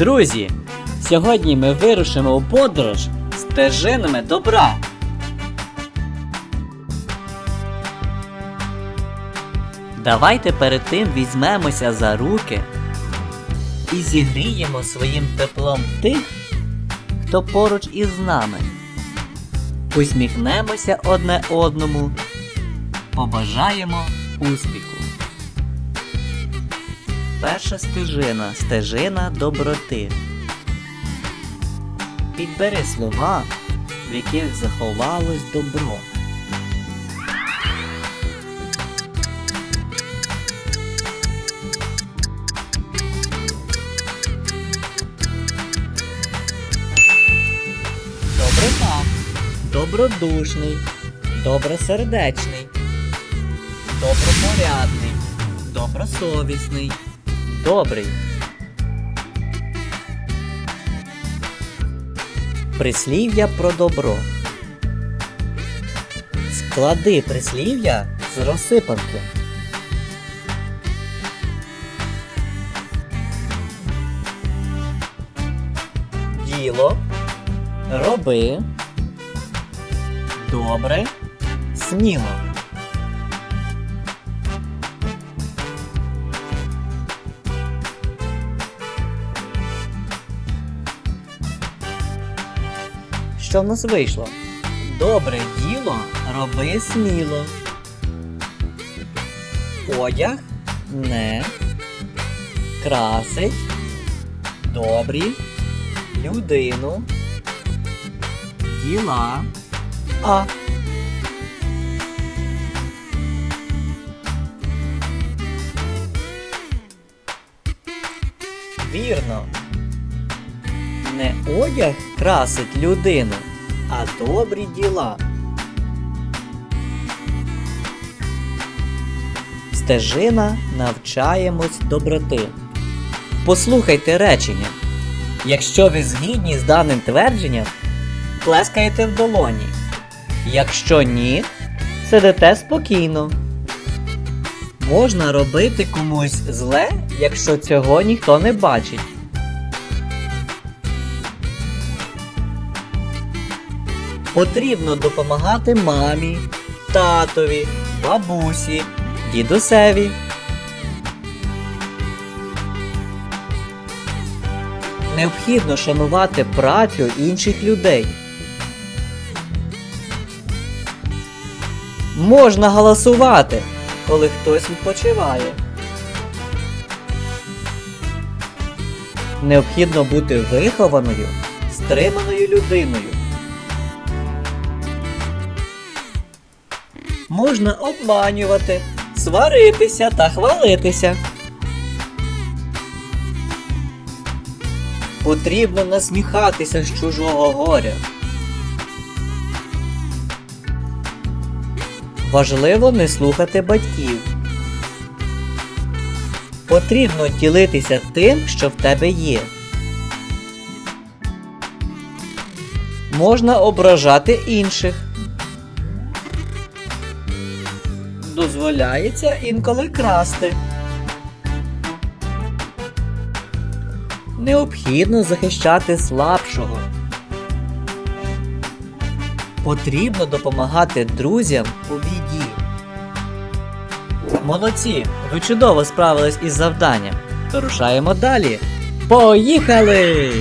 Друзі, сьогодні ми вирушимо у подорож стежинами добра. Давайте перед тим візьмемося за руки і зігріємо своїм теплом тих, хто поруч із нами. Усміхнемося одне одному, побажаємо успіху. Перша стежина стежина доброти. Підбери слова, в яких заховалось добро. Доброта. Добродушний. Добросердечний. Добропорядний. Добросовісний. Добрий. Прислів'я про добро. Склади прислів'я з розсипанки. Діло. Роби. Добре. Сміло. Що в нас вийшло? Добре діло роби сміло. Одяг не красить добрі людину. Діла А. Вірно. Не одяг красить людину, а добрі діла. Стежина навчаємось доброти. Послухайте речення. Якщо ви згідні з даним твердженням, плескаєте в долоні. Якщо ні, сидите спокійно. Можна робити комусь зле, якщо цього ніхто не бачить. Потрібно допомагати мамі, татові, бабусі, дідусеві. Необхідно шанувати працю інших людей. Можна голосувати, коли хтось відпочиває. Необхідно бути вихованою, стриманою людиною. Можна обманювати, сваритися та хвалитися. Потрібно насміхатися з чужого горя. Важливо не слухати батьків. Потрібно ділитися тим, що в тебе є. Можна ображати інших. Дозволяється інколи красти. Необхідно захищати слабшого. Потрібно допомагати друзям у біді. Молодці! Ви чудово справились із завданням. Рушаємо далі. Поїхали!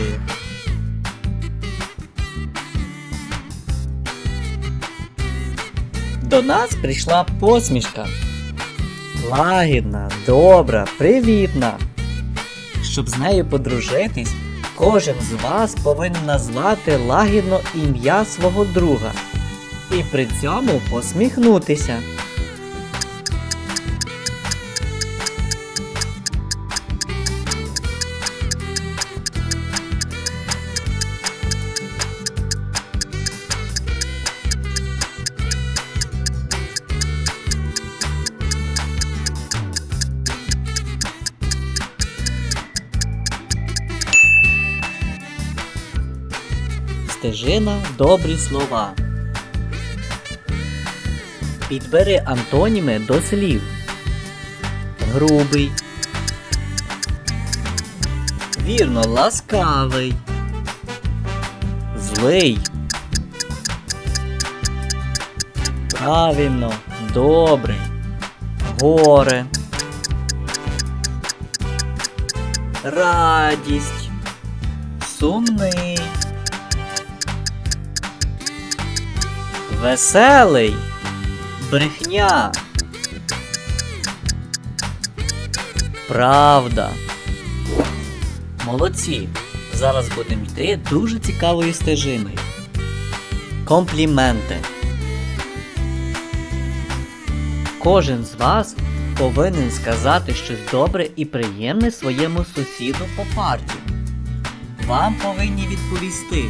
До нас прийшла посмішка. Лагідна, добра, привітна. Щоб з нею подружитись, кожен з вас повинен назвати лагідно ім'я свого друга і при цьому посміхнутися. Стежина добрі слова. Підбери антоніми до слів. Грубий. Вірно, ласкавий. Злий. Правильно, добрий. Горе. Радість. Сумний. Веселий. Брехня. Правда. Молодці. Зараз будемо йти дуже цікавою стежиною. Компліменти. Кожен з вас повинен сказати щось добре і приємне своєму сусіду по парті. Вам повинні відповісти.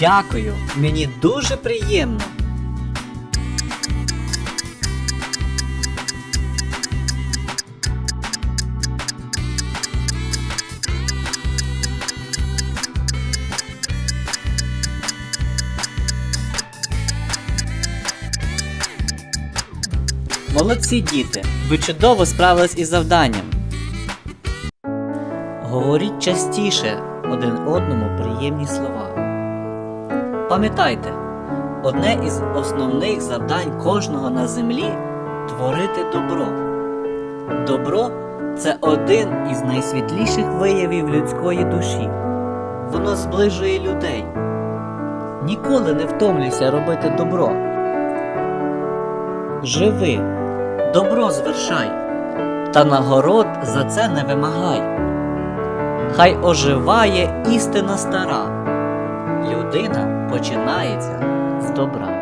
Дякую, мені дуже приємно. Молодці діти, ви чудово справились із завданням. Говоріть частіше один одному приємні слова. Пам'ятайте, одне із основних завдань кожного на землі творити добро. Добро це один із найсвітліших виявів людської душі. Воно зближує людей. Ніколи не втомлюйся робити добро. Живи, добро звершай, та нагород за це не вимагай. Хай оживає істина стара, людина починається з добра.